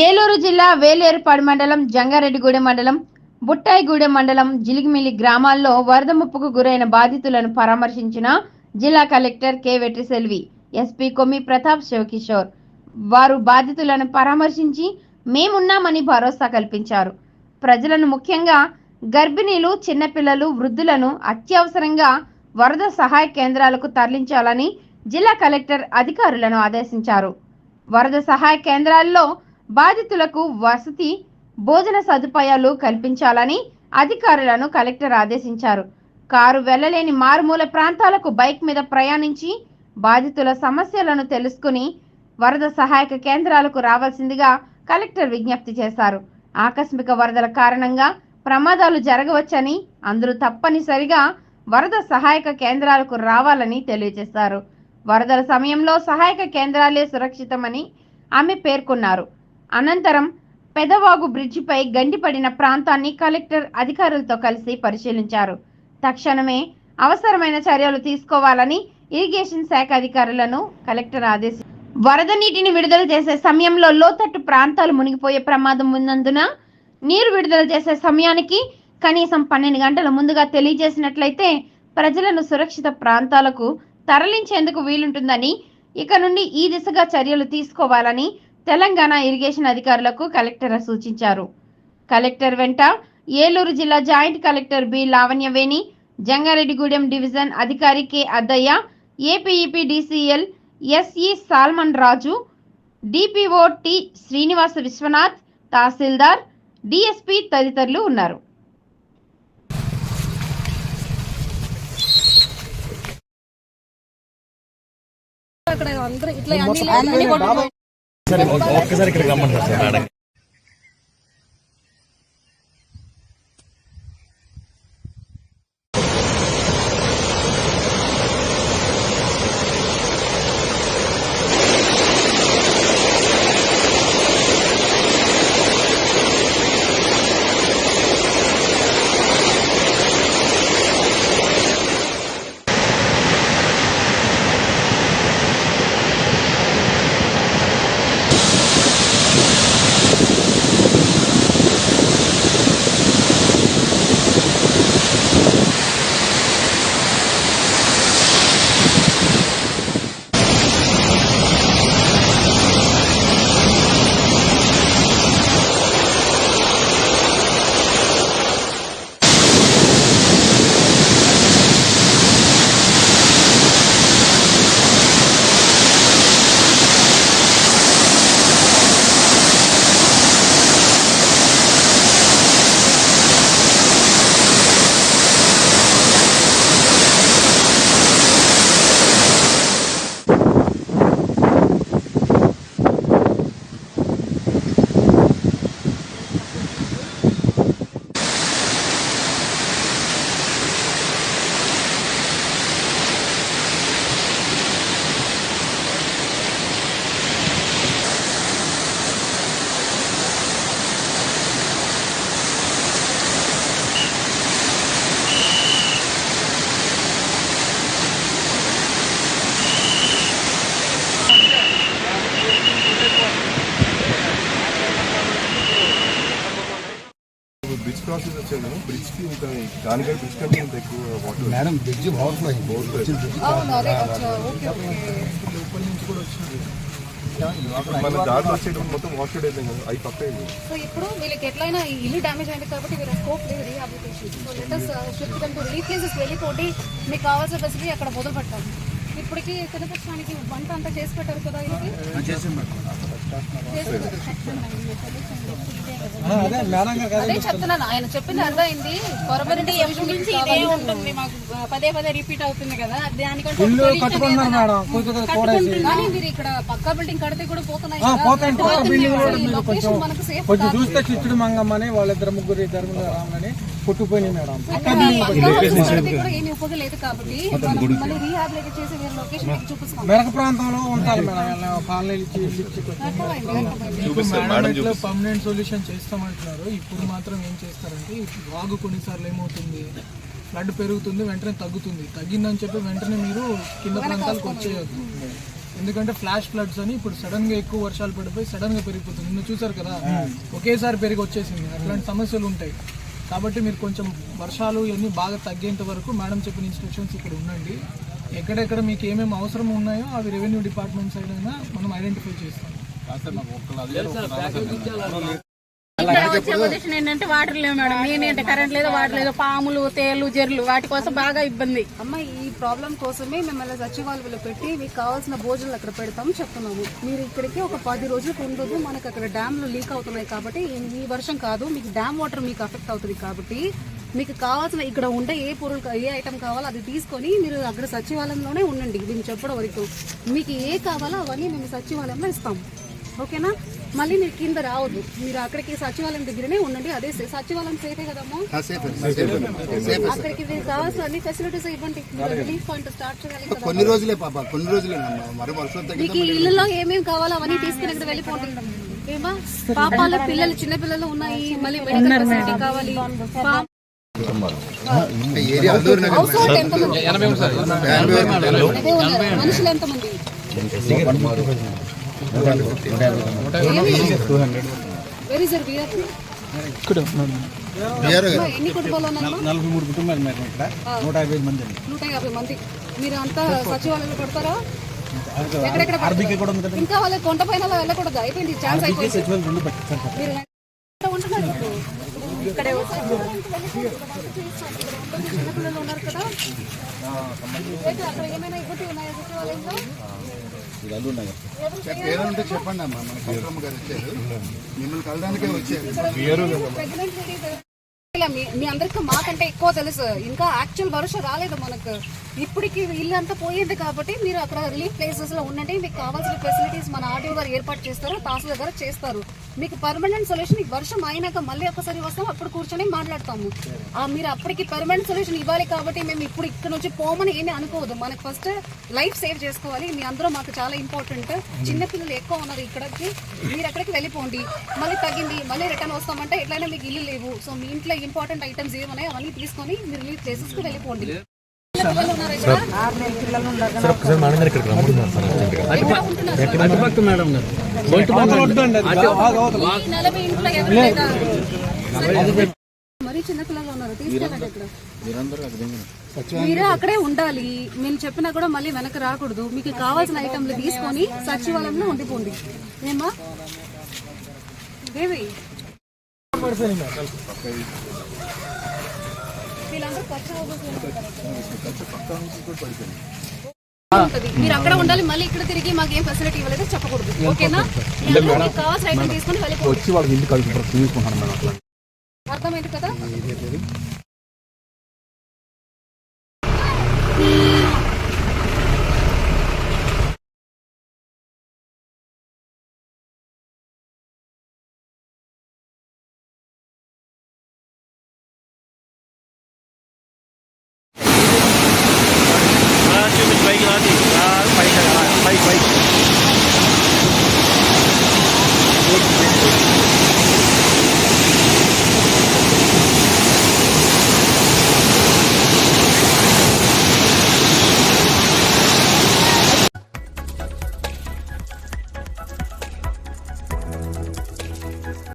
ఏలూరు జిల్లా వేలేరుపాడు మండలం జంగారెడ్డిగూడెం మండలం బుట్టాయిగూడెం మండలం జిలిగిమిలి గ్రామాల్లో వరద ముప్పుకు గురైన బాధితులను పరామర్శించిన జిల్లా కలెక్టర్ కె. వెట్రిసెల్వి ఎస్పీ కొమ్మి ప్రతాప్ శివకిషోర్. వారు బాధితులను పరామర్శించి మేమున్నామని భరోసా కల్పించారు. ప్రజలను ముఖ్యంగా గర్భిణీలు చిన్నపిల్లలు వృద్ధులను అత్యవసరంగా వరద సహాయ కేంద్రాలకు తరలించాలని జిల్లా కలెక్టర్ అధికారులను ఆదేశించారు. వరద సహాయ కేంద్రాల్లో బాధితులకు వసతి భోజన సదుపాయాలు కల్పించాలని అధికారులను కలెక్టర్ ఆదేశించారు. కారు వెళ్ళలేని మారుమూల ప్రాంతాలకు బైక్ మీద ప్రయాణించి బాధితుల సమస్యలను తెలుసుకుని వరద సహాయక కేంద్రాలకు రావాల్సిందిగా కలెక్టర్ విజ్ఞప్తి చేశారు. ఆకస్మిక వరదల కారణంగా ప్రమాదాలు జరగవచ్చని అందరూ తప్పనిసరిగా వరద సహాయక కేంద్రాలకు రావాలని తెలియజేశారు. వరదల సమయంలో సహాయక కేంద్రాలే సురక్షితమని ఆమె పేర్కొన్నారు. అనంతరం పెదవాగు బ్రిడ్జిపై గండిపడిన ప్రాంతాన్ని కలెక్టర్ అధికారులతో కలిసి పరిశీలించారు. తక్షణమే అవసరమైన చర్యలు తీసుకోవాలని ఇరిగేషన్ శాఖ అధికారులను కలెక్టర్ ఆదేశి వరద నీటిని విడుదల చేసే సమయంలో లోతట్టు ప్రాంతాలు మునిగిపోయే ప్రమాదం ఉన్నందున నీరు విడుదల చేసే సమయానికి కనీసం పన్నెండు గంటల ముందుగా తెలియజేసినట్లయితే ప్రజలను సురక్షిత ప్రాంతాలకు తరలించేందుకు వీలుంటుందని ఇక నుండి ఈ దిశగా చర్యలు తీసుకోవాలని తెలంగాణ ఇరిగేషన్ అధికారులకు కలెక్టర్ సూచించారు. కలెక్టర్ వెంట ఏలూరు జిల్లా joint collector B Lavanyaveni Jangareddygudem division అధికారి K Addayya APEP DCL SE Salman Raju DPO T Srinivasa Viswanath tahsildar DSP తదితరులు ఉన్నారు. అక్కడ అందరూ ఇట్లా అన్ని అన్ని ఒక్కసారి ఇక్కడికి రమ్మంటారు సార్ క్రాసింగ్ వచ్చాను. బ్రిడ్జ్కి ఇంకా దానికంటే బ్రిడ్జ్ కంటే ఇంత ఎక్కువ వాటర్ మేడం బ్రిడ్జ్ ఓవర్ఫ్లో అయింది. వచ్చిన బ్రిడ్జ్ అవును అదే అచ్చా, ఓకే ఓకే. మన దారిలో వచ్చేటప్పుడు మొత్తం వాటర్ అయిపోయింది కదా అవి పక్క అయింది సో ఇప్పుడు వీళ్ళకి ఎట్లయినా ఇల్లు డ్యామేజ్ అయింది కాబట్టి వీళ్ళ స్కోప్ లేదు rehabilitation so letters shift them to మీకు కావాల్సిన ఫెసిలిటీ అక్కడ మొదలు పెట్టాలి. ఇప్పటికి తినపక్షానికి వంట అంతా చేసి పెట్టారు కదా వీళ్ళకి? చేసి. అదే చెప్తున్నాను. ఆయన చెప్పింది అర్థమైంది. కొరబరి గురించి ఇదే ఉంటుంది మాకు పదే పదే రిపీట్ అవుతుంది కదా దానికంటే కానీ మీరు ఇక్కడ పక్క బిల్డింగ్ కడితే కూడా పోతున్నాయి మనకు సేఫ్ కొంచెం చూస్తే చిచ్చుడు మంగమ్మని వాళ్ళిద్దరు ముగ్గురు ఇద్దరు రామని పుట్టుపోయినాయి మేడం. ఏమి ఉపయోగం లేదు కాబట్టి మనం మళ్ళీ రీహాబిలిట్ చేసి వేరే లొకేషన్ చూపిస్తాం. మెరక ప్రాంతంలో ఉంచాలి మేడం. కాలనీలు చూపిస్తారు పర్మనెంట్ సొల్యూషన్ చేస్తామంటున్నారు ఇప్పుడు మాత్రం ఏం చేస్తారంటే ఈ వాగు కొన్నిసార్లు ఏమవుతుంది? ఫ్లడ్ పెరుగుతుంది వెంటనే తగ్గుతుంది. తగ్గిందని చెప్పి వెంటనే మీరు కింద ప్రాంతాలకు వచ్చేయద్దు. ఎందుకంటే ఫ్లాష్ ఫ్లడ్స్ అని ఇప్పుడు సడన్గా ఎక్కువ వర్షాలు పడిపోయి సడన్గా పెరిగిపోతుంది. నిన్న చూసారు కదా? ఒకేసారి పెరిగి వచ్చేసింది. అట్లాంటి సమస్యలు ఉంటాయి. కాబట్టి మీరు కొంచెం వర్షాలు ఇవన్నీ బాగా తగ్గేంత వరకు మేడం చెప్పిన ఇన్స్ట్రక్షన్స్ ఇక్కడ ఉండండి. ఎక్కడెక్కడ మీకు ఏమేమి అవసరం ఉన్నాయో అవి రెవెన్యూ డిపార్ట్మెంట్ సైడ్ అయినా మనం ఐడెంటిఫై చేస్తాం. ఇక్కడ వచ్చే ఏంటంటే వాటర్ లేవు మేడం. మెయిన్ ఏంటంటే కరెంట్ లేదు వాటర్ లేదు పాములు తేలు జర్లు వాటి కోసం బాగా ఇబ్బంది. అమ్మ ఈ ప్రాబ్లం కోసమే మిమ్మల్ని సచివాలయంలో పెట్టి మీకు కావాల్సిన భోజనాలు అక్కడ పెడతాం చెప్తున్నాము. మీరు ఇక్కడికి ఒక పది రోజులకు ఉండదు మనకు అక్కడ డ్యామ్లు లీక్ అవుతున్నాయి కాబట్టి ఈ- వర్షం కాదు. మీకు డ్యామ్ వాటర్ మీకు అఫెక్ట్ అవుతుంది కాబట్టి మీకు కావాల్సిన ఇక్కడ ఉండే ఏ పొరులు ఏ ఐటమ్ కావాలో అది తీసుకొని మీరు అక్కడ సచివాలయంలోనే ఉండండి. మేము చెప్పడం వరకు. మీకు ఏ కావాలో అవన్నీ మేము సచివాలయంలో ఇస్తాం. ఓకేనా? మళ్ళీ మీరు కింద రావద్దు. మీరు అక్కడికి సచివాలయం దగ్గరనే ఉండండి. అదే సచివాలయం సేఫే కదమ్మా? అక్కడికి కావాల్సిన అన్ని ఫెసిలిటీస్ ఇవ్వండి. మీరు రిలీఫ్ పాయింట్ స్టార్ట్ చేయాలి కదా కొన్ని రోజులే పాప కొన్ని తగ్గి మీకు ఇల్లులో ఏమేమి కావాలో అవన్నీ తీసుకుని ఇక్కడ వెళ్ళిపోండి. ఏమా? పాపాలు పిల్లలు చిన్న పిల్లలు ఉన్నాయి. మళ్ళీ మెడికల్ ఫెసిలిటీ కావాలి. మనుషులు ఎంతమంది? వెరీ సార్ బిఆర్ గారు. ఎన్ని కుటుంబాలు నలభై మూడు కుటుంబాలు మేడం ఇక్కడ. నూట యాభై మంది నూట యాభై మంది. మీరు అంతా సచివాలయంలో పెడతారా? ఎక్కడెక్కడ ఆర్బీకే కూడా ఉంది పెడతారు? ఇంకా వాళ్ళ కొండ పైన వెళ్ళకూడదు? అయిపోయింది ఛాన్స్ అయిపోయింది? ఇక్కడే ఉన్నారు కదా. ఏమైనా ఇబ్బంది ఉన్నాయా సచివాలయంలో? పేరుంటే చెప్పండి అమ్మా మన గారు వచ్చారు. మిమ్మల్ని కలడానికే వచ్చారు. మీ మీ అందరికి మాకంటే ఎక్కువ తెలుసు. ఇంకా యాక్చువల్ వర్ష రాలేదు మనకు? ఇప్పటికి ఇల్లు అంతా పోయింది కాబట్టి మీరు అక్కడ రిలీఫ్ ప్లేసెస్లో ఉండండి. మీకు కావాల్సిన ఫెసిలిటీస్ మన ఆర్డీఓ గారు ఏర్పాటు చేస్తారు తహసీల్దార్ గారు చేస్తారు. మీకు పర్మనెంట్ సొల్యూషన్ వర్షం అయినాక మళ్ళీ ఒకసారి వస్తాం అప్పుడు కూర్చొని మాట్లాడతాము. మీరు అప్పటికి పర్మనెంట్ సొల్యూషన్ ఇవ్వాలి కాబట్టి మేము ఇప్పుడు ఇక్కడ నుంచి పోమని ఏమీ అనుకోవద్దు. మనకు ఫస్ట్ లైఫ్ సేవ్ చేసుకోవాలి. మీ అందరూ మాకు చాలా ఇంపార్టెంట్ చిన్నపిల్లలు ఎక్కువ ఉన్నారు ఇక్కడికి. మీరు అక్కడికి వెళ్ళిపోండి. మళ్ళీ తగ్గింది మళ్ళీ రిటర్న్ వస్తామంటే ఎట్లయినా మీకు ఇల్లు లేవు. సో మీ ఇంట్లో ఇంపార్టెంట్ ఐటమ్స్ ఏమన్నాయో అవన్నీ తీసుకొని మీరు రిలీఫ్ ప్లేసెస్కి వెళ్ళిపోండి. పిల్లలు చిన్న పిల్లలు ఉన్నారు తీసుకెళ్ళండి ఇక్కడ మీరే అక్కడే ఉండాలి. మేము చెప్పినా కూడా మళ్ళీ వెనక రాకూడదు. మీకు కావాల్సిన ఐటమ్లు తీసుకొని సచివాలయంలో ఉండిపోండి. ఏమా దేవి. వీళ్ళందరూ. మీరు అక్కడ ఉండాలి మళ్ళీ ఇక్కడ తిరిగి మాకు ఏం ఫెసిలిటీ ఇవ్వలేదు చెప్పకూడదు. ఓకేనా? మీకు కావాల్సిన ఐటమ్ తీసుకొని వెళ్ళిపోండి. వచ్చి వాళ్ళకి ఇంటికి మేడం అర్థమైంది కదా?